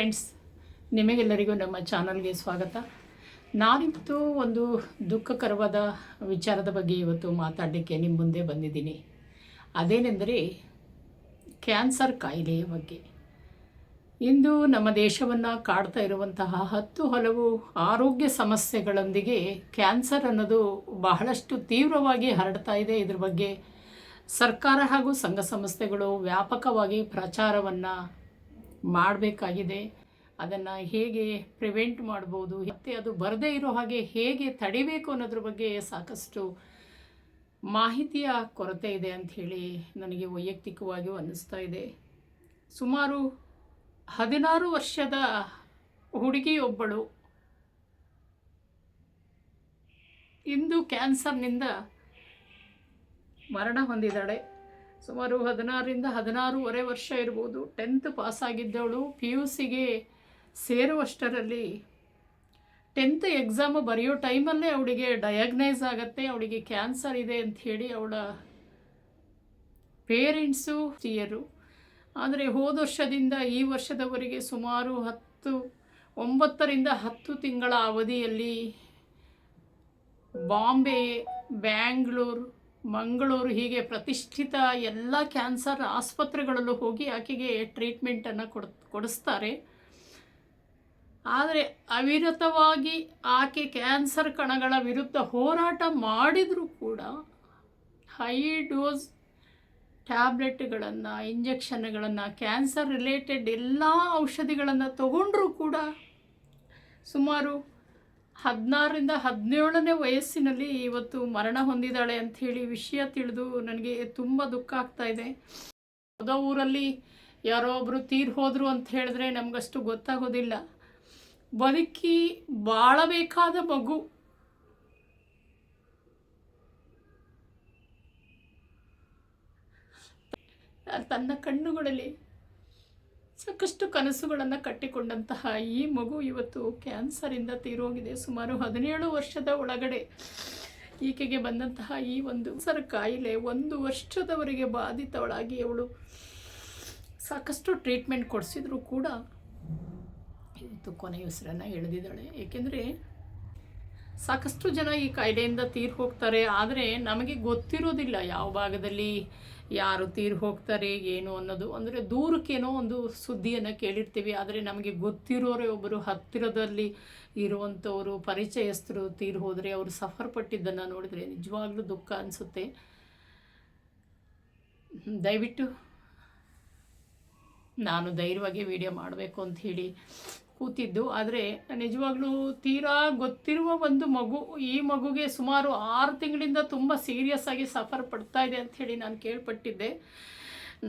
Friends, ನಿಮಗೆಲ್ಲರಿಗೂ ನಮ್ಮ ಚಾನಲ್ಗೆ ಸ್ವಾಗತ. ನಾನಿವತ್ತು ಒಂದು ದುಃಖಕರವಾದ ವಿಚಾರದ ಬಗ್ಗೆ ಇವತ್ತು ಮಾತಾಡಲಿಕ್ಕೆ ನಿಮ್ಮ ಮುಂದೆ ಬಂದಿದ್ದೀನಿ. ಅದೇನೆಂದರೆ, ಕ್ಯಾನ್ಸರ್ ಕಾಯಿಲೆಯ ಬಗ್ಗೆ. ಇಂದು ನಮ್ಮ ದೇಶವನ್ನು ಕಾಡ್ತಾ ಇರುವಂತಹ ಹತ್ತು ಹಲವು ಆರೋಗ್ಯ ಸಮಸ್ಯೆಗಳೊಂದಿಗೆ ಕ್ಯಾನ್ಸರ್ ಅನ್ನೋದು ಬಹಳಷ್ಟು ತೀವ್ರವಾಗಿ ಹರಡ್ತಾ ಇದೆ ಇದ್ರ ಬಗ್ಗೆ ಸರ್ಕಾರ ಹಾಗೂ ಸಂಘ ಸಂಸ್ಥೆಗಳು ವ್ಯಾಪಕವಾಗಿ ಪ್ರಚಾರವನ್ನು ಮಾಡಬೇಕಾಗಿದೆ. ಅದನ್ನು ಹೇಗೆ ಪ್ರಿವೆಂಟ್ ಮಾಡ್ಬೋದು, ಮತ್ತು ಅದು ಬರದೇ ಇರೋ ಹಾಗೆ ಹೇಗೆ ತಡಿಬೇಕು ಅನ್ನೋದ್ರ ಬಗ್ಗೆ ಸಾಕಷ್ಟು ಮಾಹಿತಿಯ ಕೊರತೆ ಇದೆ ಅಂಥೇಳಿ ನನಗೆ ವೈಯಕ್ತಿಕವಾಗಿಯೂ ಅನ್ನಿಸ್ತಾ ಇದೆ. ಸುಮಾರು ಹದಿನಾರು ವರ್ಷದ ಹುಡುಗಿಯೊಬ್ಬಳು ಇಂದು ಕ್ಯಾನ್ಸರ್ನಿಂದ ಮರಣ ಹೊಂದಿದ್ದಾಳೆ. ಸುಮಾರು ಹದಿನಾರರಿಂದ ಹದಿನಾರೂವರೆ ವರ್ಷ ಇರ್ಬೋದು. ಟೆಂತ್ ಪಾಸಾಗಿದ್ದವಳು ಪಿ ಯು ಸಿಗೆ ಸೇರುವಷ್ಟರಲ್ಲಿ ಟೆಂತ್ ಎಕ್ಸಾಮ್ ಬರೆಯೋ ಟೈಮಲ್ಲೇ ಅವಳಿಗೆ ಡಯಾಗ್ನೈಸ್ ಆಗುತ್ತೆ, ಅವಳಿಗೆ ಕ್ಯಾನ್ಸರ್ ಇದೆ ಅಂತ ಹೇಳಿ ಅವಳ ಪೇರೆಂಟ್ಸು ಟಿಯರು ಆದರೆ ಹೋದ ವರ್ಷದಿಂದ ಈ ವರ್ಷದವರೆಗೆ ಸುಮಾರು ಹತ್ತು, ಒಂಬತ್ತರಿಂದ ಹತ್ತು ತಿಂಗಳ ಅವಧಿಯಲ್ಲಿ ಬಾಂಬೆ, ಬ್ಯಾಂಗ್ಳೂರು ಮಂಗಳೂರು ಹೀಗೆ ಪ್ರತಿಷ್ಠಿತ ಎಲ್ಲ ಕ್ಯಾನ್ಸರ್ ಆಸ್ಪತ್ರೆಗಳಲ್ಲೂ ಹೋಗಿ ಆಕೆಗೆ ಟ್ರೀಟ್ಮೆಂಟನ್ನು ಕೊಡ್, ಕೊಡಿಸ್ತಾರೆ. ಆದರೆ ಅವಿರತವಾಗಿ ಆಕೆ ಕ್ಯಾನ್ಸರ್ ಕಣಗಳ ವಿರುದ್ಧ ಹೋರಾಟ ಮಾಡಿದರೂ ಕೂಡ ಹೈ ಡೋಸ್ ಟ್ಯಾಬ್ಲೆಟ್ಗಳನ್ನು, ಇಂಜೆಕ್ಷನ್ಗಳನ್ನು, ಕ್ಯಾನ್ಸರ್ ರಿಲೇಟೆಡ್ ಎಲ್ಲ ಔಷಧಿಗಳನ್ನು ತಗೊಂಡ್ರೂ ಕೂಡ ಸುಮಾರು ಹದಿನಾರರಿಂದ ಹದಿನೇಳನೇ ವಯಸ್ಸಿನಲ್ಲಿ ಇವತ್ತು ಮರಣ ಹೊಂದಿದ್ದಾಳೆ ಅಂಥೇಳಿ ವಿಷಯ ತಿಳಿದು ನನಗೆ ತುಂಬ ದುಃಖ ಆಗ್ತಾ ಇದೆ. ಯಾವುದೋ ಊರಲ್ಲಿ ಯಾರೋ ಒಬ್ಬರು ತೀರ್ ಹೋದರು ಅಂತ ಹೇಳಿದ್ರೆ ನಮಗಷ್ಟು ಗೊತ್ತಾಗೋದಿಲ್ಲ. ಬದುಕಿ ಬಾಳಬೇಕಾದ ಮಗು. ತನ್ನ ಕಣ್ಣುಗಳಲ್ಲಿ ಸಾಕಷ್ಟು ಕನಸುಗಳನ್ನು ಕಟ್ಟಿಕೊಂಡಂತಹ ಈ ಮಗು ಇವತ್ತು ಕ್ಯಾನ್ಸರಿಂದ ತೀರೋಗಿದೆ. ಸುಮಾರು ಹದಿನೇಳು ವರ್ಷದ ಒಳಗಡೆ ಈಕೆಗೆ ಬಂದಂತಹ ಈ ಒಂದು ಸರ್ ಕಾಯಿಲೆ ಒಂದು ವರ್ಷದವರೆಗೆ ಬಾಧಿತವಳಾಗಿ ಅವಳು ಸಾಕಷ್ಟು ಟ್ರೀಟ್ಮೆಂಟ್ ಕೊಡಿಸಿದ್ರು ಕೂಡ ಇವತ್ತು ಕೊನೆಯ ಉಸಿರನ್ನು ಎಳೆದಿದ್ದಾಳೆ. ಏಕೆಂದರೆ ಸಾಕಷ್ಟು ಜನ ಈ ಕಾಯಿಲೆಯಿಂದ ತೀರ್ ಹೋಗ್ತಾರೆ, ಆದರೆ ನಮಗೆ ಗೊತ್ತಿರೋದಿಲ್ಲ ಯಾವ ಭಾಗದಲ್ಲಿ ಯಾರು ತೀರ್ ಹೋಗ್ತಾರೆ, ಏನು ಅನ್ನೋದು. ಅಂದರೆ ದೂರಕ್ಕೇನೋ ಒಂದು ಸುದ್ದಿಯನ್ನು ಕೇಳಿರ್ತೀವಿ, ಆದರೆ ನಮಗೆ ಗೊತ್ತಿರೋರೇ ಒಬ್ಬರು ಹತ್ತಿರದಲ್ಲಿ ಇರುವಂಥವರು, ಪರಿಚಯಸ್ಥರು ತೀರ್ ಹೋದರೆ ಅವರು ಸಫರ್ ಪಟ್ಟಿದ್ದನ್ನು ನೋಡಿದರೆ ನಿಜವಾಗ್ಲೂ ದುಃಖ ಅನಿಸುತ್ತೆ. ದಯವಿಟ್ಟು ನಾನು ಧೈರ್ಯವಾಗಿ ವಿಡಿಯೋ ಮಾಡಬೇಕು ಅಂತ ಹೇಳಿ. ಕೂತಿದ್ದು. ಆದರೆ ನಿಜವಾಗ್ಲೂ ತೀರಾ ಗೊತ್ತಿರುವ ಒಂದು ಮಗು, ಈ ಮಗುಗೆ ಸುಮಾರು ಆರು ತಿಂಗಳಿಂದ ತುಂಬ ಸೀರಿಯಸ್ ಆಗಿ ಸಫರ್ ಪಡ್ತಾ ಇದೆ ಹೇಳಿ ನಾನು ಕೇಳ್ಪಟ್ಟಿದ್ದೆ.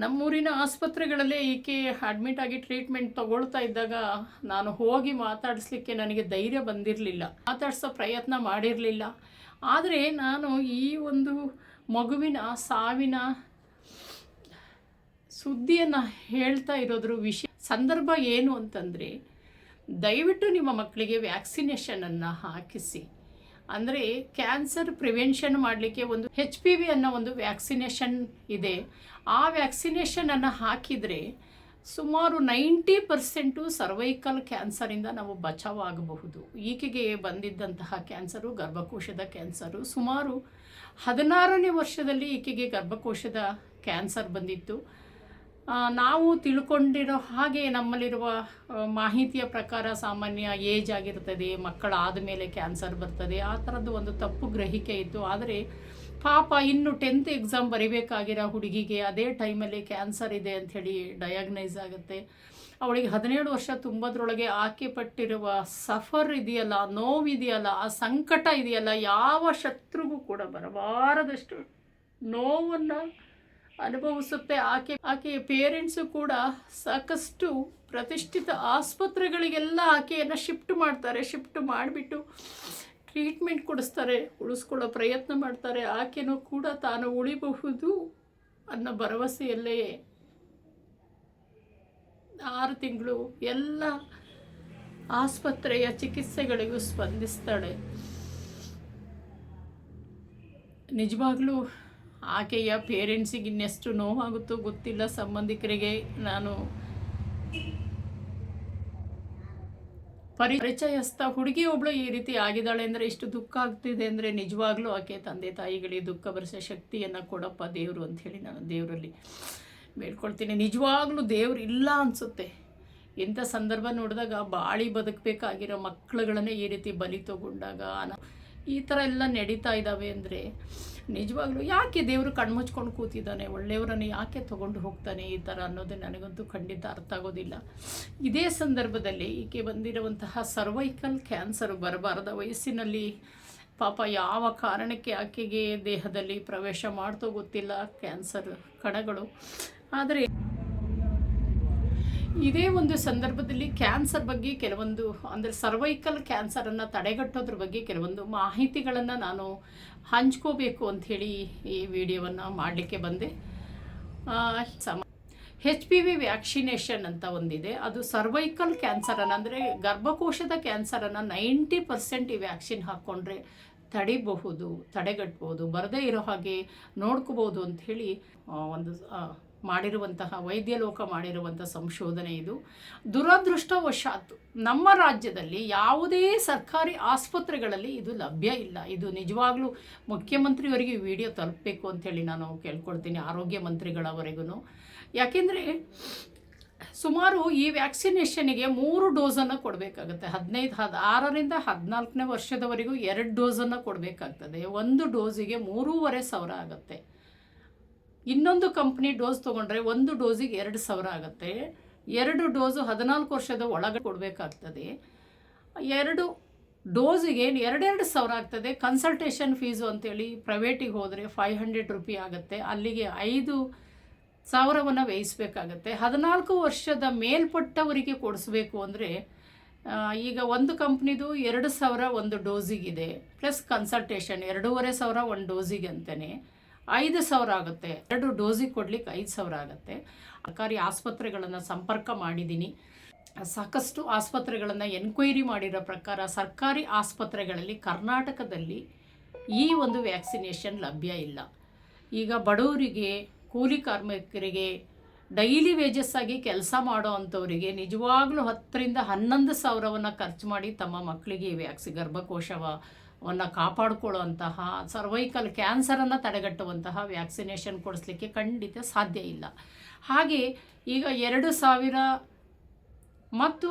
ನಮ್ಮೂರಿನ ಆಸ್ಪತ್ರೆಗಳಲ್ಲೇ ಈಕೆ ಅಡ್ಮಿಟ್ ಆಗಿ ಟ್ರೀಟ್ಮೆಂಟ್ ತಗೊಳ್ತಾ ಇದ್ದಾಗ ನಾನು ಹೋಗಿ ಮಾತಾಡಿಸ್ಲಿಕ್ಕೆ ನನಗೆ ಧೈರ್ಯ ಬಂದಿರಲಿಲ್ಲ. ಮಾತಾಡಿಸೋ ಪ್ರಯತ್ನ ಮಾಡಿರಲಿಲ್ಲ. ಆದರೆ ನಾನು ಈ ಒಂದು ಮಗುವಿನ, ಸಾವಿನ ಸುದ್ದಿಯನ್ನು ಹೇಳ್ತಾ ಇರೋದ್ರ ವಿಷಯ, ಸಂದರ್ಭ ಏನು ಅಂತಂದರೆ ದಯವಿಟ್ಟು ನಿಮ್ಮ ಮಕ್ಕಳಿಗೆ ವ್ಯಾಕ್ಸಿನೇಷನನ್ನು ಹಾಕಿಸಿ. ಅಂದರೆ ಕ್ಯಾನ್ಸರ್ ಪ್ರಿವೆನ್ಷನ್ ಮಾಡಲಿಕ್ಕೆ ಒಂದು ಹೆಚ್ ಪಿ ವಿ ಅನ್ನೋ ಒಂದು ವ್ಯಾಕ್ಸಿನೇಷನ್ ಇದೆ. ಆ ವ್ಯಾಕ್ಸಿನೇಷನನ್ನು ಹಾಕಿದರೆ ಸುಮಾರು ನೈಂಟಿ ಪರ್ಸೆಂಟು ಸರ್ವೈಕಲ್ ಕ್ಯಾನ್ಸರಿಂದ ನಾವು ಬಚಾವಾಗಬಹುದು. ಈಕೆಗೆ ಬಂದಿದ್ದಂತಹ ಕ್ಯಾನ್ಸರು, ಗರ್ಭಕೋಶದ ಕ್ಯಾನ್ಸರು, ಸುಮಾರು ಹದಿನಾರನೇ ವರ್ಷದಲ್ಲಿ ಈಕೆಗೆ ಗರ್ಭಕೋಶದ ಕ್ಯಾನ್ಸರ್ ಬಂದಿತ್ತು. ನಾವು ತಿಳ್ಕೊಂಡಿರೋ ಹಾಗೆ ನಮ್ಮಲ್ಲಿರುವ ಮಾಹಿತಿಯ ಪ್ರಕಾರ ಸಾಮಾನ್ಯ ಏಜ್ ಆಗಿರ್ತದೆ ಮಕ್ಕಳಾದ ಮೇಲೆ ಕ್ಯಾನ್ಸರ್ ಬರ್ತದೆ, ಆ ಥರದ್ದು ಒಂದು ತಪ್ಪು ಗ್ರಹಿಕೆ ಇತ್ತು. ಆದರೆ ಪಾಪ ಇನ್ನು ಟೆಂತ್ ಎಕ್ಸಾಮ್ ಬರಿಬೇಕಾಗಿರೋ ಹುಡುಗಿಗೆ ಅದೇ ಟೈಮಲ್ಲಿ ಕ್ಯಾನ್ಸರ್ ಇದೆ ಅಂಥೇಳಿ ಡಯಾಗ್ನೈಸ್ ಆಗುತ್ತೆ. ಅವಳಿಗೆ ಹದಿನೇಳು ವರ್ಷ ತುಂಬದ್ರೊಳಗೆ ಆಕೆ ಪಟ್ಟಿರುವ ಸಫರ್ ಇದೆಯಲ್ಲ, ನೋವಿದೆಯಲ್ಲ, ಆ ಸಂಕಟ ಇದೆಯಲ್ಲ, ಯಾವ ಶತ್ರುಗೂ ಕೂಡ ಬರಬಾರದಷ್ಟು ನೋವನ್ನು ಅನುಭವಿಸುತ್ತೆ. ಆಕೆ, ಆಕೆಯ ಪೇರೆಂಟ್ಸು ಕೂಡ ಸಾಕಷ್ಟು ಪ್ರತಿಷ್ಠಿತ ಆಸ್ಪತ್ರೆಗಳಿಗೆಲ್ಲ ಆಕೆಯನ್ನು ಶಿಫ್ಟ್ ಮಾಡ್ತಾರೆ. ಶಿಫ್ಟ್ ಮಾಡಿಬಿಟ್ಟು ಟ್ರೀಟ್ಮೆಂಟ್ ಕೊಡಿಸ್ತಾರೆ, ಉಳಿಸ್ಕೊಳ್ಳೋ ಪ್ರಯತ್ನ ಮಾಡ್ತಾರೆ. ಆಕೆನೂ ಕೂಡ ತಾನು ಉಳಿಬಹುದು ಅನ್ನೋ ಭರವಸೆಯಲ್ಲೇ ಆರು ತಿಂಗಳು ಎಲ್ಲ ಆಸ್ಪತ್ರೆಯ ಚಿಕಿತ್ಸೆಗಳಿಗೂ ಸ್ಪಂದಿಸ್ತಾಳೆ. ನಿಜವಾಗ್ಲೂ ಆಕೆಯ ಪೇರೆಂಟ್ಸಿಗೆ ಇನ್ನೆಷ್ಟು ನೋವಾಗುತ್ತೋ ಗೊತ್ತಿಲ್ಲ. ಸಂಬಂಧಿಕರಿಗೆ ನಾನು ಪರಿ ಪರಿಚಯಸ್ಥ ಹುಡುಗಿ ಒಬ್ಳು ಈ ರೀತಿ ಆಗಿದ್ದಾಳೆ ಅಂದರೆ ಇಷ್ಟು ದುಃಖ ಆಗ್ತಿದೆ ಅಂದರೆ ನಿಜವಾಗ್ಲೂ ಆಕೆ ತಂದೆ ತಾಯಿಗಳಿಗೆ ದುಃಖ ಭರಿಸೋ ಶಕ್ತಿಯನ್ನು ಕೊಡಪ್ಪ ದೇವರು ಅಂಥೇಳಿ ನಾನು ದೇವರಲ್ಲಿ ಬೇಡ್ಕೊಳ್ತೀನಿ. ನಿಜವಾಗ್ಲೂ ದೇವ್ರು ಇಲ್ಲ ಅನಿಸುತ್ತೆ. ಇಂಥ ಸಂದರ್ಭ ನೋಡಿದಾಗ ಬಾಳಿ ಬದುಕಬೇಕಾಗಿರೋ ಮಕ್ಕಳುಗಳನ್ನೇ ಈ ರೀತಿ ಬಲಿ ತಗೊಂಡಾಗ ಈ ಥರ ಎಲ್ಲ ನಡೀತಾ ಇದ್ದಾವೆ ಅಂದರೆ ನಿಜವಾಗ್ಲೂ ಯಾಕೆ ದೇವರು ಕಣ್ಮುಚ್ಕೊಂಡು ಕೂತಿದ್ದಾನೆ? ಒಳ್ಳೆಯವರನ್ನು ಯಾಕೆ ತಗೊಂಡು ಹೋಗ್ತಾನೆ ಈ ಥರ ಅನ್ನೋದು ನನಗಂತೂ ಖಂಡಿತ ಅರ್ಥ ಆಗೋದಿಲ್ಲ. ಇದೇ ಸಂದರ್ಭದಲ್ಲಿ ಈಕೆ ಬಂದಿರುವಂತಹ ಸರ್ವೈಕಲ್ ಕ್ಯಾನ್ಸರ್ ಬರಬಾರದ ವಯಸ್ಸಿನಲ್ಲಿ ಪಾಪ ಯಾವ ಕಾರಣಕ್ಕೆ ಆಕೆಗೆ ದೇಹದಲ್ಲಿ ಪ್ರವೇಶ ಮಾಡ್ತೋ ಗೊತ್ತಿಲ್ಲ ಕ್ಯಾನ್ಸರ್ ಕಣಗಳು. ಆದರೆ ಇದೇ ಒಂದು ಸಂದರ್ಭದಲ್ಲಿ ಕ್ಯಾನ್ಸರ್ ಬಗ್ಗೆ ಕೆಲವೊಂದು, ಅಂದರೆ ಸರ್ವೈಕಲ್ ಕ್ಯಾನ್ಸರನ್ನು ತಡೆಗಟ್ಟೋದ್ರ ಬಗ್ಗೆ ಕೆಲವೊಂದು ಮಾಹಿತಿಗಳನ್ನು ನಾನು ಹಂಚ್ಕೋಬೇಕು ಹೇಳಿ ಈ ವಿಡಿಯೋವನ್ನು ಮಾಡಲಿಕ್ಕೆ ಬಂದೆ. ಸಮ ಹೆಚ್ ಪಿ ವಿ ವ್ಯಾಕ್ಸಿನೇಷನ್ ಅಂತ ಒಂದಿದೆ. ಅದು ಸರ್ವೈಕಲ್ ಕ್ಯಾನ್ಸರನ್ನು ಅಂದರೆ ಗರ್ಭಕೋಶದ ಕ್ಯಾನ್ಸರನ್ನು ನೈಂಟಿ ಪರ್ಸೆಂಟ್ ಈ ವ್ಯಾಕ್ಸಿನ್ ಹಾಕ್ಕೊಂಡ್ರೆ ತಡಿಬಹುದು, ತಡೆಗಟ್ಬೋದು, ಬರದೇ ಇರೋ ಹಾಗೆ ನೋಡ್ಕೋಬೋದು ಹೇಳಿ ಒಂದು ಮಾಡಿರುವಂತಹ ವೈದ್ಯಲೋಕ ಮಾಡಿರುವಂಥ ಸಂಶೋಧನೆ ಇದು. ದುರದೃಷ್ಟವಶಾತ್ ನಮ್ಮ ರಾಜ್ಯದಲ್ಲಿ ಯಾವುದೇ ಸರ್ಕಾರಿ ಆಸ್ಪತ್ರೆಗಳಲ್ಲಿ ಇದು ಲಭ್ಯ ಇಲ್ಲ. ಇದು ನಿಜವಾಗ್ಲೂ ಮುಖ್ಯಮಂತ್ರಿಯವರಿಗೆ ವಿಡಿಯೋ ತಲುಪಬೇಕು ಅಂತೇಳಿ ನಾನು ಕೇಳ್ಕೊಳ್ತೀನಿ ಆರೋಗ್ಯ ಮಂತ್ರಿಗಳವರೆಗೂ ಯಾಕೆಂದರೆ ಸುಮಾರು ಈ ವ್ಯಾಕ್ಸಿನೇಷನಿಗೆ ಮೂರು ಡೋಸನ್ನು ಕೊಡಬೇಕಾಗುತ್ತೆ. ಹದಿನೈದು, ಹದ್, ಆರರಿಂದ ಹದಿನಾಲ್ಕನೇ ವರ್ಷದವರೆಗೂ ಎರಡು ಡೋಸನ್ನು ಕೊಡಬೇಕಾಗ್ತದೆ. ಒಂದು ಡೋಸಿಗೆ ಮೂರುವರೆ ಸಾವಿರ ಆಗುತ್ತೆ. ಇನ್ನೊಂದು ಕಂಪ್ನಿ ಡೋಸ್ ತಗೊಂಡ್ರೆ ಒಂದು ಡೋಸಿಗೆ ಎರಡು ಸಾವಿರ ಆಗುತ್ತೆ. ಎರಡು ಡೋಸು ಹದಿನಾಲ್ಕು ವರ್ಷದ ಒಳಗೆ ಕೊಡಬೇಕಾಗ್ತದೆ. ಎರಡು ಡೋಸಿಗೆ ಎರಡೆರಡು ಸಾವಿರ ಆಗ್ತದೆ. ಕನ್ಸಲ್ಟೇಷನ್ ಫೀಸು ಅಂತೇಳಿ ಪ್ರೈವೇಟಿಗೆ ಹೋದರೆ ಫೈವ್ ಹಂಡ್ರೆಡ್ ರುಪಿ ಆಗುತ್ತೆ. ಅಲ್ಲಿಗೆ ಐದು ಸಾವಿರವನ್ನು ವ್ಯಯಿಸಬೇಕಾಗತ್ತೆ. ಹದಿನಾಲ್ಕು ವರ್ಷದ ಮೇಲ್ಪಟ್ಟವರಿಗೆ ಕೊಡಿಸ್ಬೇಕು ಅಂದರೆ ಈಗ ಒಂದು ಕಂಪ್ನಿದು ಎರಡು ಸಾವಿರ ಒಂದು ಡೋಸಿಗಿದೆ. ಪ್ಲಸ್ ಕನ್ಸಲ್ಟೇಷನ್ ಎರಡೂವರೆ ಸಾವಿರ ಒಂದು ಡೋಸಿಗೆ ಅಂತಲೇ ಐದು ಸಾವಿರ ಆಗುತ್ತೆ. ಎರಡು ಡೋಸಿಗೆ ಕೊಡ್ಲಿಕ್ಕೆ ಐದು ಸಾವಿರ ಆಗುತ್ತೆ. ಸರ್ಕಾರಿ ಆಸ್ಪತ್ರೆಗಳನ್ನು ಸಂಪರ್ಕ ಮಾಡಿದ್ದೀನಿ. ಸಾಕಷ್ಟು ಆಸ್ಪತ್ರೆಗಳನ್ನು ಎನ್ಕ್ವೈರಿ ಮಾಡಿರೋ ಪ್ರಕಾರ ಸರ್ಕಾರಿ ಆಸ್ಪತ್ರೆಗಳಲ್ಲಿ ಕರ್ನಾಟಕದಲ್ಲಿ ಈ ಒಂದು ವ್ಯಾಕ್ಸಿನೇಷನ್ ಲಭ್ಯ ಇಲ್ಲ. ಈಗ ಬಡವರಿಗೆ, ಕೂಲಿ ಕಾರ್ಮಿಕರಿಗೆ, ಡೈಲಿ ವೇಜಸ್ ಆಗಿ ಕೆಲಸ ಮಾಡೋ ಅಂಥವರಿಗೆ ನಿಜವಾಗ್ಲೂ ಹತ್ತರಿಂದ ಹನ್ನೊಂದು ಸಾವಿರವನ್ನು ಖರ್ಚು ಮಾಡಿ ತಮ್ಮ ಮಕ್ಕಳಿಗೆ ವ್ಯಾಕ್ಸಿ ಗರ್ಭಕೋಶವನ್ನು ಕಾಪಾಡಿಕೊಳ್ಳುವಂತಹ ಸರ್ವೈಕಲ್ ಕ್ಯಾನ್ಸರನ್ನು ತಡೆಗಟ್ಟುವಂತಹ ವ್ಯಾಕ್ಸಿನೇಷನ್ ಕೊಡಿಸ್ಲಿಕ್ಕೆ ಖಂಡಿತ ಸಾಧ್ಯ ಇಲ್ಲ. ಹಾಗೆ ಈಗ ಎರಡು ಸಾವಿರ ಮತ್ತು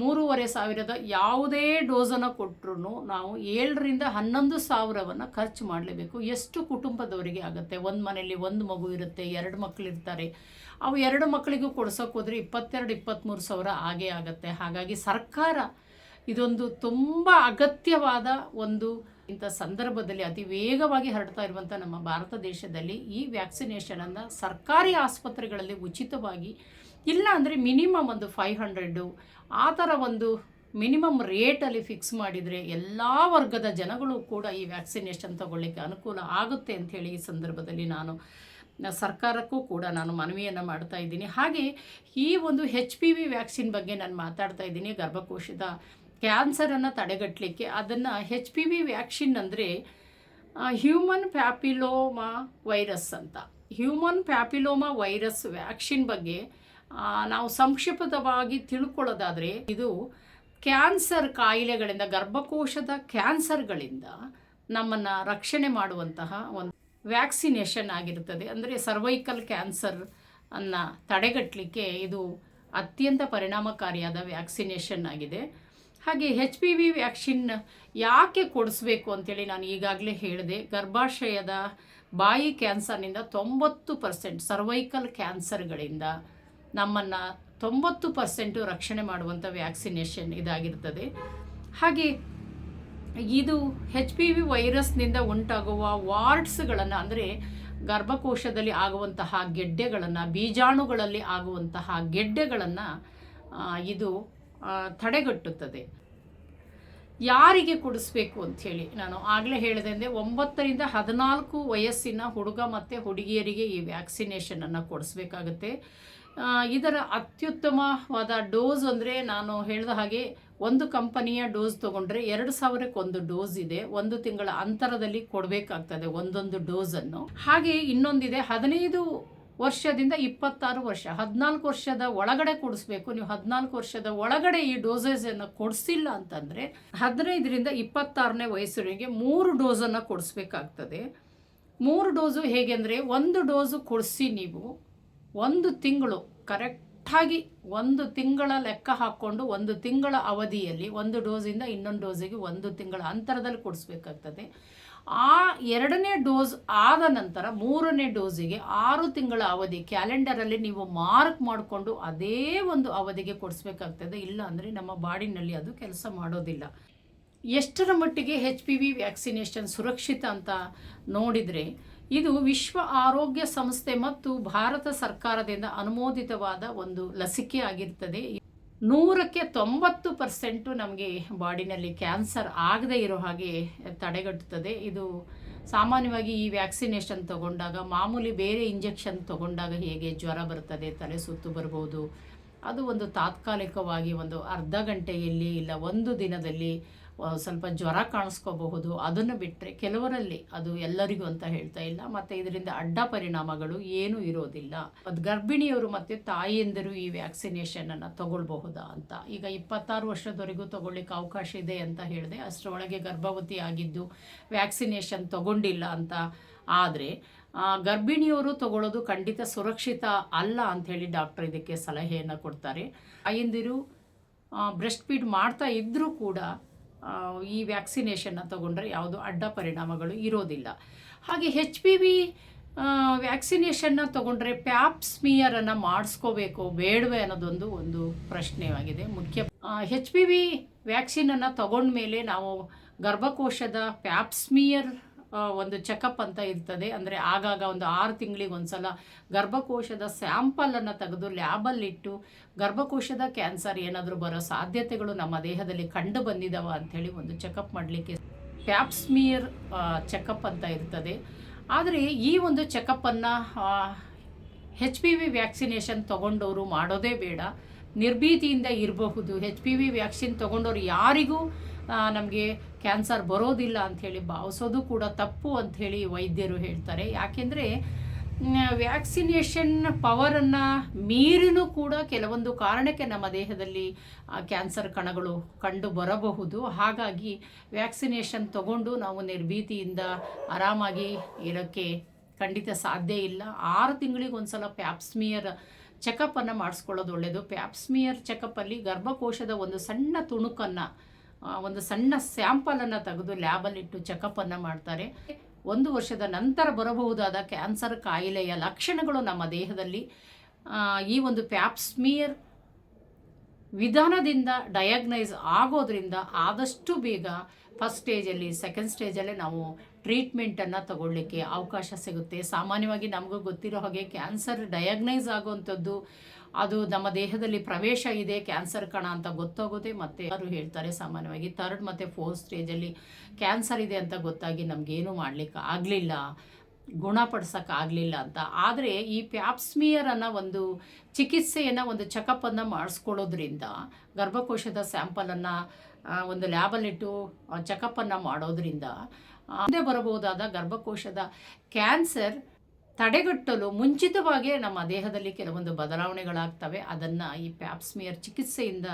ಮೂರುವರೆ ಸಾವಿರದ ಯಾವುದೇ ಡೋಸನ್ನು ಕೊಟ್ಟರು ನಾವು ಏಳರಿಂದ ಹನ್ನೊಂದು ಸಾವಿರವನ್ನು ಖರ್ಚು ಮಾಡಲೇಬೇಕು. ಎಷ್ಟು ಕುಟುಂಬದವರಿಗೆ ಆಗುತ್ತೆ? ಒಂದು ಮನೆಯಲ್ಲಿ ಒಂದು ಮಗು ಇರುತ್ತೆ, ಎರಡು ಮಕ್ಕಳು ಇರ್ತಾರೆ. ಅವು ಎರಡು ಮಕ್ಕಳಿಗೂ ಕೊಡ್ಸೋಕೆ ಹೋದರೆ ಇಪ್ಪತ್ತೆರಡು ಇಪ್ಪತ್ತ್ಮೂರು ಸಾವಿರ ಆಗೇ ಆಗುತ್ತೆ. ಹಾಗಾಗಿ ಸರ್ಕಾರ ಇದೊಂದು ತುಂಬ ಅಗತ್ಯವಾದ ಒಂದು ಇಂಥ ಸಂದರ್ಭದಲ್ಲಿ ಅತಿ ವೇಗವಾಗಿ ಹರಡ್ತಾ ಇರುವಂಥ ನಮ್ಮ ಭಾರತ ದೇಶದಲ್ಲಿ ಈ ವ್ಯಾಕ್ಸಿನೇಷನನ್ನು ಸರ್ಕಾರಿ ಆಸ್ಪತ್ರೆಗಳಲ್ಲಿ ಉಚಿತವಾಗಿ ಇಲ್ಲ ಅಂದರೆ ಮಿನಿಮಮ್ ಒಂದು ಫೈವ್ ಹಂಡ್ರೆಡು ಆ ಥರ ಒಂದು ಮಿನಿಮಮ್ ರೇಟಲ್ಲಿ ಫಿಕ್ಸ್ ಮಾಡಿದರೆ ಎಲ್ಲ ವರ್ಗದ ಜನಗಳು ಕೂಡ ಈ ವ್ಯಾಕ್ಸಿನೇಷನ್ ತಗೊಳ್ಳಿಕ್ಕೆ ಅನುಕೂಲ ಆಗುತ್ತೆ ಅಂಥೇಳಿ ಈ ಸಂದರ್ಭದಲ್ಲಿ ನಾನು ಸರ್ಕಾರಕ್ಕೂ ಕೂಡ ನಾನು ಮನವಿಯನ್ನು ಮಾಡ್ತಾ ಇದ್ದೀನಿ. ಹಾಗೆ ಈ ಒಂದು ಹೆಚ್ ಪಿ ವಿ ವ್ಯಾಕ್ಸಿನ್ ಬಗ್ಗೆ ನಾನು ಮಾತಾಡ್ತಾ ಇದ್ದೀನಿ ಗರ್ಭಕೋಶದ ಕ್ಯಾನ್ಸರನ್ನು ತಡೆಗಟ್ಟಲಿಕ್ಕೆ ಅದನ್ನು ಹೆಚ್ ಪಿ ವಿ ವ್ಯಾಕ್ಸಿನ್ ಅಂದರೆ ಹ್ಯೂಮನ್ ಪ್ಯಾಪಿಲೋಮಾ ವೈರಸ್ ಅಂತ. ಹ್ಯೂಮನ್ ಪ್ಯಾಪಿಲೋಮಾ ವೈರಸ್ ವ್ಯಾಕ್ಸಿನ್ ಬಗ್ಗೆ ನಾವು ಸಂಕ್ಷಿಪ್ತವಾಗಿ ತಿಳ್ಕೊಳ್ಳೋದಾದರೆ, ಇದು ಕ್ಯಾನ್ಸರ್ ಕಾಯಿಲೆಗಳಿಂದ, ಗರ್ಭಕೋಶದ ಕ್ಯಾನ್ಸರ್ಗಳಿಂದ ನಮ್ಮನ್ನು ರಕ್ಷಣೆ ಮಾಡುವಂತಹ ಒಂದು ವ್ಯಾಕ್ಸಿನೇಷನ್ ಆಗಿರುತ್ತದೆ. ಅಂದರೆ ಸರ್ವೈಕಲ್ ಕ್ಯಾನ್ಸರ್ ಅನ್ನು ತಡೆಗಟ್ಟಲಿಕ್ಕೆ ಇದು ಅತ್ಯಂತ ಪರಿಣಾಮಕಾರಿಯಾದ ವ್ಯಾಕ್ಸಿನೇಷನ್ ಆಗಿದೆ. ಹಾಗೆ ಹೆಚ್ ಪಿ ವಿ ವ್ಯಾಕ್ಸಿನ್ ಯಾಕೆ ಕೊಡಿಸ್ಬೇಕು ಅಂತೇಳಿ ನಾನು ಈಗಾಗಲೇ ಹೇಳಿದೆ. ಗರ್ಭಾಶಯದ ಬಾಯಿ ಕ್ಯಾನ್ಸರ್ನಿಂದ ತೊಂಬತ್ತು ಪರ್ಸೆಂಟ್ ಸರ್ವೈಕಲ್ ಕ್ಯಾನ್ಸರ್ಗಳಿಂದ ನಮ್ಮನ್ನು ತೊಂಬತ್ತು ಪರ್ಸೆಂಟು ರಕ್ಷಣೆ ಮಾಡುವಂಥ ವ್ಯಾಕ್ಸಿನೇಷನ್ ಇದಾಗಿರ್ತದೆ. ಹಾಗೆ ಇದು ಹೆಚ್ ಪಿ ವಿ ವೈರಸ್ನಿಂದ ಉಂಟಾಗುವ ವಾರ್ಡ್ಸ್ಗಳನ್ನು ಅಂದರೆ ಗರ್ಭಕೋಶದಲ್ಲಿ ಆಗುವಂತಹ ಗೆಡ್ಡೆಗಳನ್ನು, ಬೀಜಾಣುಗಳಲ್ಲಿ ಆಗುವಂತಹ ಗೆಡ್ಡೆಗಳನ್ನು ಇದು ತಡೆಗಟ್ಟುತ್ತದೆ. ಯಾರಿಗೆ ಕೊಡಿಸ್ಬೇಕು ಅಂಥೇಳಿ ನಾನು ಆಗಲೇ ಹೇಳಿದೆ ಅಂದರೆ ಒಂಬತ್ತರಿಂದ ಹದಿನಾಲ್ಕು ವಯಸ್ಸಿನ ಹುಡುಗ ಮತ್ತು ಹುಡುಗಿಯರಿಗೆ ಈ ವ್ಯಾಕ್ಸಿನೇಷನನ್ನು ಕೊಡಿಸ್ಬೇಕಾಗತ್ತೆ. ಇದರ ಅತ್ಯುತ್ತಮವಾದ ಡೋಸ್ ಅಂದರೆ ನಾನು ಹೇಳಿದ ಹಾಗೆ ಒಂದು ಕಂಪನಿಯ ಡೋಸ್ ತಗೊಂಡ್ರೆ ಎರಡು ಸಾವಿರಕ್ಕೆ ಒಂದು ಡೋಸ್ ಇದೆ. ಒಂದು ತಿಂಗಳ ಅಂತರದಲ್ಲಿ ಕೊಡಬೇಕಾಗ್ತದೆ ಒಂದೊಂದು ಡೋಸನ್ನು. ಹಾಗೆ ಇನ್ನೊಂದಿದೆ ಹದಿನೈದು ವರ್ಷದಿಂದ ಇಪ್ಪತ್ತಾರು ವರ್ಷ. ಹದಿನಾಲ್ಕು ವರ್ಷದ ಒಳಗಡೆ ಕೊಡಿಸ್ಬೇಕು. ನೀವು ಹದಿನಾಲ್ಕು ವರ್ಷದ ಒಳಗಡೆ ಈ ಡೋಸಸನ್ನು ಕೊಡಿಸಿಲ್ಲ ಅಂತಂದರೆ ಹದಿನೈದರಿಂದ ಇಪ್ಪತ್ತಾರನೇ ವಯಸ್ಸಿನವರಿಗೆ ಮೂರು ಡೋಸನ್ನು ಕೊಡಿಸ್ಬೇಕಾಗ್ತದೆ. ಮೂರು ಡೋಸು ಹೇಗೆಂದರೆ ಒಂದು ಡೋಸು ಕೊಡಿಸಿ ನೀವು ಒಂದು ತಿಂಗಳು ಕರೆಕ್ಟಾಗಿ ಒಂದು ತಿಂಗಳ ಲೆಕ್ಕ ಹಾಕ್ಕೊಂಡು ಒಂದು ತಿಂಗಳ ಅವಧಿಯಲ್ಲಿ ಒಂದು ಡೋಸಿಂದ ಇನ್ನೊಂದು ಡೋಸಿಗೆ ಒಂದು ತಿಂಗಳ ಅಂತರದಲ್ಲಿ ಕೊಡಿಸ್ಬೇಕಾಗ್ತದೆ. ಆ ಎರಡನೇ ಡೋಸ್ ಆದ ನಂತರ ಮೂರನೇ ಡೋಸಿಗೆ ಆರು ತಿಂಗಳ ಅವಧಿ. ಕ್ಯಾಲೆಂಡರಲ್ಲಿ ನೀವು ಮಾರ್ಕ್ ಮಾಡಿಕೊಂಡು ಅದೇ ಒಂದು ಅವಧಿಗೆ ಕೊಡಿಸ್ಬೇಕಾಗ್ತದೆ. ಇಲ್ಲ ಅಂದರೆ ನಮ್ಮ ಬಾಡಿನಲ್ಲಿ ಅದು ಕೆಲಸ ಮಾಡೋದಿಲ್ಲ. ಎಷ್ಟರ ಮಟ್ಟಿಗೆ ಹೆಚ್ ಪಿ ವಿ ವ್ಯಾಕ್ಸಿನೇಷನ್ ಸುರಕ್ಷಿತ ಅಂತ ನೋಡಿದರೆ ಇದು ವಿಶ್ವ ಆರೋಗ್ಯ ಸಂಸ್ಥೆ ಮತ್ತು ಭಾರತ ಸರ್ಕಾರದಿಂದ ಅನುಮೋದಿತವಾದ ಒಂದು ಲಸಿಕೆ ಆಗಿರ್ತದೆ. ನೂರಕ್ಕೆ ತೊಂಬತ್ತು ಪರ್ಸೆಂಟು ನಮಗೆ ಬಾಡಿನಲ್ಲಿ ಕ್ಯಾನ್ಸರ್ ಆಗದೇ ಇರೋ ಹಾಗೆ ತಡೆಗಟ್ಟುತ್ತದೆ. ಇದು ಸಾಮಾನ್ಯವಾಗಿ ಈ ವ್ಯಾಕ್ಸಿನೇಷನ್ ತಗೊಂಡಾಗ, ಮಾಮೂಲಿ ಬೇರೆ ಇಂಜೆಕ್ಷನ್ ತಗೊಂಡಾಗ ಹೇಗೆ ಜ್ವರ ಬರ್ತದೆ, ತಲೆ ಸುತ್ತು ಬರ್ಬೋದು, ಅದು ಒಂದು ತಾತ್ಕಾಲಿಕವಾಗಿ ಒಂದು ಅರ್ಧ ಗಂಟೆಯಲ್ಲಿ ಇಲ್ಲ ಒಂದು ದಿನದಲ್ಲಿ ಸ್ವಲ್ಪ ಜ್ವರ ಕಾಣಿಸ್ಕೋಬಹುದು. ಅದನ್ನು ಬಿಟ್ಟರೆ ಕೆಲವರಲ್ಲಿ ಅದು ಎಲ್ಲರಿಗೂ ಅಂತ ಹೇಳ್ತಾ ಇಲ್ಲ. ಮತ್ತು ಇದರಿಂದ ಅಡ್ಡ ಪರಿಣಾಮಗಳು ಏನೂ ಇರೋದಿಲ್ಲ. ಅದು ಗರ್ಭಿಣಿಯವರು ಮತ್ತು ತಾಯಿಯಂದಿರು ಈ ವ್ಯಾಕ್ಸಿನೇಷನನ್ನು ತಗೊಳ್ಬಹುದಾ ಅಂತ. ಈಗ ಇಪ್ಪತ್ತಾರು ವರ್ಷದವರೆಗೂ ತಗೊಳ್ಳಿಕ್ಕೆ ಅವಕಾಶ ಇದೆ ಅಂತ ಹೇಳಿದೆ. ಅಷ್ಟರೊಳಗೆ ಗರ್ಭವತಿ ಆಗಿದ್ದು ವ್ಯಾಕ್ಸಿನೇಷನ್ ತಗೊಂಡಿಲ್ಲ ಅಂತ ಆದರೆ ಗರ್ಭಿಣಿಯವರು ತಗೊಳ್ಳೋದು ಖಂಡಿತ ಸುರಕ್ಷಿತ ಅಲ್ಲ ಅಂಥೇಳಿ ಡಾಕ್ಟರ್ ಇದಕ್ಕೆ ಸಲಹೆಯನ್ನು ಕೊಡ್ತಾರೆ. ತಾಯಂದಿರು ಬ್ರೆಸ್ಟ್ ಫೀಡ್ ಮಾಡ್ತಾ ಇದ್ದರೂ ಕೂಡ ಈ ವ್ಯಾಕ್ಸಿನೇಷನ್ನ ತಗೊಂಡ್ರೆ ಯಾವುದು ಅಡ್ಡ ಪರಿಣಾಮಗಳು ಇರೋದಿಲ್ಲ. ಹಾಗೆ ಹೆಚ್ ಪಿ ವಿ ವ್ಯಾಕ್ಸಿನೇಷನ್ನ ತಗೊಂಡ್ರೆ ಪ್ಯಾಪ್ ಸ್ಮಿಯರನ್ನು ಮಾಡಿಸ್ಕೋಬೇಕು ಬೇಡವೇ ಅನ್ನೋದೊಂದು ಒಂದು ಪ್ರಶ್ನೆಯಾಗಿದೆ. ಮುಖ್ಯ ಹೆಚ್ ಪಿ ವಿ ವ್ಯಾಕ್ಸಿನನ್ನು ತಗೊಂಡ್ಮೇಲೆ ನಾವು ಗರ್ಭಕೋಶದ ಪ್ಯಾಪ್ ಸ್ಮಿಯರ್ ಒಂದು ಚೆಕಪ್ ಅಂತ ಇರ್ತದೆ. ಅಂದರೆ ಆಗಾಗ ಒಂದು ಆರು ತಿಂಗಳಿಗೆ ಒಂದ್ಸಲ ಗರ್ಭಕೋಶದ ಸ್ಯಾಂಪಲನ್ನು ತೆಗೆದು ಲ್ಯಾಬಲ್ಲಿಟ್ಟು ಗರ್ಭಕೋಶದ ಕ್ಯಾನ್ಸರ್ ಏನಾದರೂ ಬರೋ ಸಾಧ್ಯತೆಗಳು ನಮ್ಮ ದೇಹದಲ್ಲಿ ಕಂಡು ಬಂದಿದ್ದಾವ ಅಂಥೇಳಿ ಒಂದು ಚೆಕಪ್ ಮಾಡಲಿಕ್ಕೆ ಪ್ಯಾಪ್ಸ್ಮಿಯರ್ ಚೆಕಪ್ ಅಂತ ಇರ್ತದೆ. ಆದರೆ ಈ ಒಂದು ಚೆಕಪ್ಪನ್ನು ಹೆಚ್ ಪಿ ವಿ ವ್ಯಾಕ್ಸಿನೇಷನ್ ತೊಗೊಂಡವರು ಮಾಡೋದೇ ಬೇಡ. ನಿರ್ಭೀತಿಯಿಂದ ಇರಬಹುದು. ಹೆಚ್ ಪಿ ವಿ ವ್ಯಾಕ್ಸಿನ್ ತೊಗೊಂಡವ್ರು ಯಾರಿಗೂ ನಮಗೆ ಕ್ಯಾನ್ಸರ್ ಬರೋದಿಲ್ಲ ಅಂಥೇಳಿ ಭಾವಿಸೋದು ಕೂಡ ತಪ್ಪು ಅಂಥೇಳಿ ವೈದ್ಯರು ಹೇಳ್ತಾರೆ. ಯಾಕೆಂದರೆ ವ್ಯಾಕ್ಸಿನೇಷನ್ ಪವರನ್ನು ಮೀರಿನೂ ಕೂಡ ಕೆಲವೊಂದು ಕಾರಣಕ್ಕೆ ನಮ್ಮ ದೇಹದಲ್ಲಿ ಕ್ಯಾನ್ಸರ್ ಕಣಗಳು ಕಂಡು ಬರಬಹುದು. ಹಾಗಾಗಿ ವ್ಯಾಕ್ಸಿನೇಷನ್ ತಗೊಂಡು ನಾವು ನಿರ್ಭೀತಿಯಿಂದ ಆರಾಮಾಗಿ ಇರೋಕ್ಕೆ ಖಂಡಿತ ಸಾಧ್ಯ ಇಲ್ಲ. ಆರು ತಿಂಗಳಿಗೆ ಒಂದ್ಸಲ ಪ್ಯಾಪ್ಸ್ಮಿಯರ್ ಚೆಕಪ್ಪನ್ನು ಮಾಡಿಸ್ಕೊಳ್ಳೋದು ಒಳ್ಳೆಯದು ಪ್ಯಾಪ್ಸ್ಮಿಯರ್ ಚೆಕಪ್ಪಲ್ಲಿ ಗರ್ಭಕೋಶದ ಒಂದು ಸಣ್ಣ ತುಣುಕನ್ನು ಒಂದು ಸಣ್ಣ ಸ್ಯಾಂಪಲನ್ನು ತೆಗೆದು ಲ್ಯಾಬಲ್ಲಿಟ್ಟು ಚೆಕಪ್ಪನ್ನು ಮಾಡ್ತಾರೆ. ಒಂದು ವರ್ಷದ ನಂತರ ಬರಬಹುದಾದ ಕ್ಯಾನ್ಸರ್ ಕಾಯಿಲೆಯ ಲಕ್ಷಣಗಳು ನಮ್ಮ ದೇಹದಲ್ಲಿ ಈ ಒಂದು ಪ್ಯಾಪ್ಸ್ಮಿಯರ್ ವಿಧಾನದಿಂದ ಡಯಾಗ್ನೈಸ್ ಆಗೋದ್ರಿಂದ ಆದಷ್ಟು ಬೇಗ ಫಸ್ಟ್ ಸ್ಟೇಜಲ್ಲಿ ಸೆಕೆಂಡ್ ಸ್ಟೇಜಲ್ಲೇ ನಾವು ಟ್ರೀಟ್ಮೆಂಟನ್ನು ತಗೊಳ್ಳಿಕ್ಕೆ ಅವಕಾಶ ಸಿಗುತ್ತೆ. ಸಾಮಾನ್ಯವಾಗಿ ನಮಗೂ ಗೊತ್ತಿರೋ ಹಾಗೆ ಕ್ಯಾನ್ಸರ್ ಡಯಾಗ್ನೈಸ್ ಆಗುವಂಥದ್ದು, ಅದು ನಮ್ಮ ದೇಹದಲ್ಲಿ ಪ್ರವೇಶ ಇದೆ, ಕ್ಯಾನ್ಸರ್ ಕಣ ಅಂತ ಗೊತ್ತಾಗೋದೆ ಮತ್ತೆ ಯಾರು ಹೇಳ್ತಾರೆ ಸಾಮಾನ್ಯವಾಗಿ ಥರ್ಡ್ ಮತ್ತು ಫೋರ್ತ್ ಸ್ಟೇಜಲ್ಲಿ ಕ್ಯಾನ್ಸರ್ ಇದೆ ಅಂತ ಗೊತ್ತಾಗಿ ನಮಗೇನು ಮಾಡಲಿಕ್ಕೆ ಆಗಲಿಲ್ಲ ಗುಣಪಡಿಸೋಕ್ಕಾಗಲಿಲ್ಲ ಅಂತ. ಆದರೆ ಈ ಪ್ಯಾಪ್ಸ್ಮಿಯರ್ ಅನ್ನೋ ಒಂದು ಚಿಕಿತ್ಸೆಯನ್ನು, ಒಂದು ಚೆಕಪ್ಪನ್ನು ಮಾಡಿಸ್ಕೊಳ್ಳೋದ್ರಿಂದ, ಗರ್ಭಕೋಶದ ಸ್ಯಾಂಪಲನ್ನು ಒಂದು ಲ್ಯಾಬಲ್ಲಿಟ್ಟು ಚೆಕಪ್ಪನ್ನು ಮಾಡೋದ್ರಿಂದ ಮುಂದೆ ಬರಬಹುದಾದ ಗರ್ಭಕೋಶದ ಕ್ಯಾನ್ಸರ್ ತಡೆಗಟ್ಟಲು ಮುಂಚಿತವಾಗಿ ನಮ್ಮ ದೇಹದಲ್ಲಿ ಕೆಲವೊಂದು ಬದಲಾವಣೆಗಳಾಗ್ತವೆ. ಅದನ್ನು ಈ ಪ್ಯಾಪ್ಸ್ಮಿಯರ್ ಚಿಕಿತ್ಸೆಯಿಂದ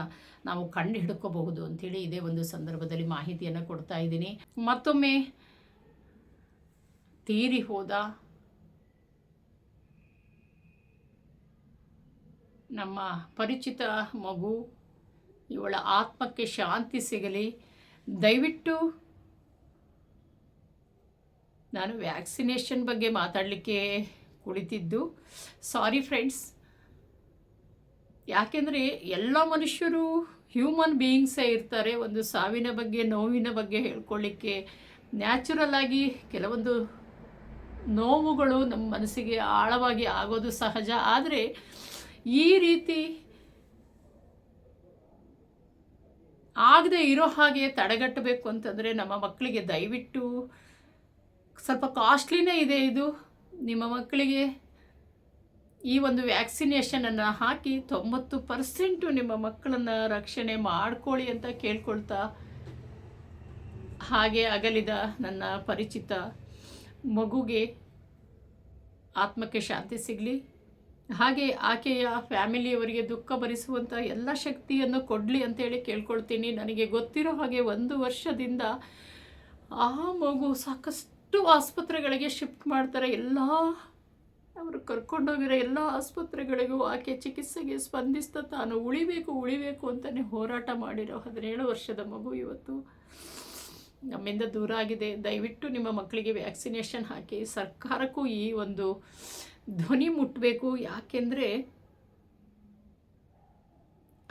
ನಾವು ಕಂಡು ಹಿಡ್ಕೋಬಹುದು ಅಂಥೇಳಿ ಇದೇ ಒಂದು ಸಂದರ್ಭದಲ್ಲಿ ಮಾಹಿತಿಯನ್ನು ಕೊಡ್ತಾ ಇದ್ದೀನಿ. ಮತ್ತೊಮ್ಮೆ ತೀರಿ ಹೋದ ನಮ್ಮ ಪರಿಚಿತ ಮಗು ಇವಳ ಆತ್ಮಕ್ಕೆ ಶಾಂತಿ ಸಿಗಲಿ. ದಯವಿಟ್ಟು ನಾನು ವ್ಯಾಕ್ಸಿನೇಷನ್ ಬಗ್ಗೆ ಮಾತಾಡಲಿಕ್ಕೆ ಕುಳಿತಿದ್ದು. ಸಾರಿ ಫ್ರೆಂಡ್ಸ್ ಯಾಕೆಂದರೆ ಎಲ್ಲ ಮನುಷ್ಯರು ಹ್ಯೂಮನ್ ಬೀಯಿಂಗ್ಸೇ ಇರ್ತಾರೆ. ಒಂದು ಸಾವಿನ ಬಗ್ಗೆ, ನೋವಿನ ಬಗ್ಗೆ ಹೇಳ್ಕೊಳ್ಳಿಕ್ಕೆ ನ್ಯಾಚುರಲ್ ಆಗಿ ಕೆಲವೊಂದು ನೋವುಗಳು ನಮ್ಮ ಮನಸ್ಸಿಗೆ ಆಳವಾಗಿ ಆಗೋದು ಸಹಜ. ಆದರೆ ಈ ರೀತಿ ಆಗದೆ ಇರೋ ಹಾಗೆ ತಡೆಗಟ್ಟಬೇಕು ಅಂತಂದರೆ ನಮ್ಮ ಮಕ್ಕಳಿಗೆ ದಯವಿಟ್ಟು ಸ್ವಲ್ಪ ಕಾಸ್ಟ್ಲಿನೇ ಇದೆ ಇದು. ನಿಮ್ಮ ಮಕ್ಕಳಿಗೆ ಈ ಒಂದು ವ್ಯಾಕ್ಸಿನೇಷನನ್ನು ಹಾಕಿ ತೊಂಬತ್ತು ಪರ್ಸೆಂಟು ನಿಮ್ಮ ಮಕ್ಕಳನ್ನು ರಕ್ಷಣೆ ಮಾಡ್ಕೊಳ್ಳಿ ಅಂತ ಕೇಳ್ಕೊಳ್ತಾ ಹಾಗೆ ಅಗಲಿದ ನನ್ನ ಪರಿಚಿತ ಮಗುಗೆ ಆತ್ಮಕ್ಕೆ ಶಾಂತಿ ಸಿಗಲಿ. ಹಾಗೆ ಆಕೆಯ ಫ್ಯಾಮಿಲಿಯವರಿಗೆ ದುಃಖ ಭರಿಸುವಂಥ ಎಲ್ಲ ಶಕ್ತಿಯನ್ನು ಕೊಡಲಿ ಅಂತೇಳಿ ಕೇಳ್ಕೊಳ್ತೀನಿ. ನನಗೆ ಗೊತ್ತಿರೋ ಹಾಗೆ ಒಂದು ವರ್ಷದಿಂದ ಆ ಮಗು ಸಾಕಷ್ಟು ಆಸ್ಪತ್ರೆಗಳಿಗೆ ಶಿಫ್ಟ್ ಮಾಡ್ತಾರೆ. ಎಲ್ಲ ಅವರು ಕರ್ಕೊಂಡೋಗಿರೋ ಎಲ್ಲ ಆಸ್ಪತ್ರೆಗಳಿಗೂ ಆಕೆ ಚಿಕಿತ್ಸೆಗೆ ಸ್ಪಂದಿಸ್ತಾ ತಾನು ಉಳಿಬೇಕು ಉಳಿಬೇಕು ಅಂತಲೇ ಹೋರಾಟ ಮಾಡಿರೋ ಹದಿನೇಳು ವರ್ಷದ ಮಗು ಇವತ್ತು ನಮ್ಮಿಂದ ದೂರ ಆಗಿದೆ. ದಯವಿಟ್ಟು ನಿಮ್ಮ ಮಕ್ಕಳಿಗೆ ವ್ಯಾಕ್ಸಿನೇಷನ್ ಹಾಕಿ. ಸರ್ಕಾರಕ್ಕೂ ಈ ಒಂದು ಧ್ವನಿ ಮುಟ್ಟಬೇಕು ಯಾಕೆಂದರೆ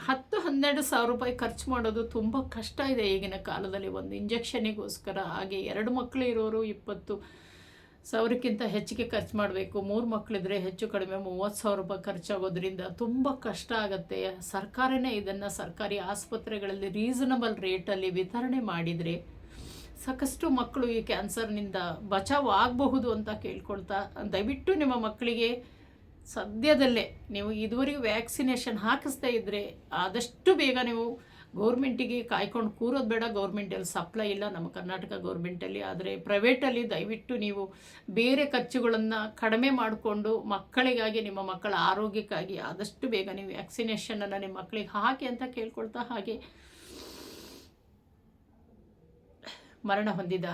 ಹತ್ತು ಹನ್ನೆರಡು ಸಾವಿರ ರೂಪಾಯಿ ಖರ್ಚು ಮಾಡೋದು ತುಂಬ ಕಷ್ಟ ಇದೆ ಈಗಿನ ಕಾಲದಲ್ಲಿ. ಒಂದು ಇಂಜೆಕ್ಷನಿಗೋಸ್ಕರ ಹಾಗೆ ಎರಡು ಮಕ್ಕಳು ಇರೋರು ಇಪ್ಪತ್ತು ಸಾವಿರಕ್ಕಿಂತ ಹೆಚ್ಚಿಗೆ ಖರ್ಚು ಮಾಡಬೇಕು. ಮೂರು ಮಕ್ಕಳಿದ್ರೆ ಹೆಚ್ಚು ಕಡಿಮೆ ಮೂವತ್ತು ಸಾವಿರ ರೂಪಾಯಿ ಖರ್ಚಾಗೋದ್ರಿಂದ ತುಂಬ ಕಷ್ಟ ಆಗುತ್ತೆ. ಸರ್ಕಾರನೇ ಇದನ್ನು ಸರ್ಕಾರಿ ಆಸ್ಪತ್ರೆಗಳಲ್ಲಿ ರೀಸನಬಲ್ ರೇಟಲ್ಲಿ ವಿತರಣೆ ಮಾಡಿದರೆ ಸಾಕಷ್ಟು ಮಕ್ಕಳು ಈ ಕ್ಯಾನ್ಸರ್ನಿಂದ ಬಚಾವ್ ಆಗಬಹುದು ಅಂತ ಕೇಳ್ಕೊಳ್ತಾ, ದಯವಿಟ್ಟು ನಿಮ್ಮ ಮಕ್ಕಳಿಗೆ ಸದ್ಯದಲ್ಲೇ ನೀವು ಇದುವರೆಗೂ ವ್ಯಾಕ್ಸಿನೇಷನ್ ಹಾಕಿಸ್ತಾ ಇದ್ದರೆ ಆದಷ್ಟು ಬೇಗ ನೀವು ಗೌರ್ಮೆಂಟಿಗೆ ಕಾಯ್ಕೊಂಡು ಕೂರೋದು ಬೇಡ. ಗೌರ್ಮೆಂಟಲ್ಲಿ ಸಪ್ಲೈ ಇಲ್ಲ. ನಮ್ಮ ಕರ್ನಾಟಕ ಗೌರ್ಮೆಂಟಲ್ಲಿ. ಆದರೆ ಪ್ರೈವೇಟಲ್ಲಿ ದಯವಿಟ್ಟು ನೀವು ಬೇರೆ ಖರ್ಚುಗಳನ್ನು ಕಡಿಮೆ ಮಾಡಿಕೊಂಡು ಮಕ್ಕಳಿಗಾಗಿ, ನಿಮ್ಮ ಮಕ್ಕಳ ಆರೋಗ್ಯಕ್ಕಾಗಿ ಆದಷ್ಟು ಬೇಗ ನೀವು ವ್ಯಾಕ್ಸಿನೇಷನನ್ನು ನಿಮ್ಮ ಮಕ್ಕಳಿಗೆ ಹಾಕಿ ಅಂತ ಕೇಳ್ಕೊಳ್ತಾ ಹಾಗೆ ಮರಣ ಹೊಂದಿದ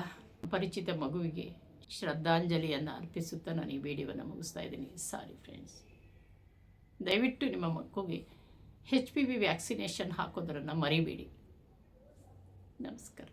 ಪರಿಚಿತ ಮಗುವಿಗೆ ಶ್ರದ್ಧಾಂಜಲಿಯನ್ನು ಅರ್ಪಿಸುತ್ತಾ ನಾನು ಈ ವಿಡಿಯೋವನ್ನು ಮುಗಿಸ್ತಾ ಇದ್ದೀನಿ. ಸಾರಿ ಫ್ರೆಂಡ್ಸ್ ದಯವಿಟ್ಟು ನಿಮ್ಮ ಮಕ್ಕಳಿಗೆ ಹೆಚ್ ಪಿ ವಿ ವ್ಯಾಕ್ಸಿನೇಷನ್ ಹಾಕೋದನ್ನು ಮರಿಬೇಡಿ. ನಮಸ್ಕಾರ.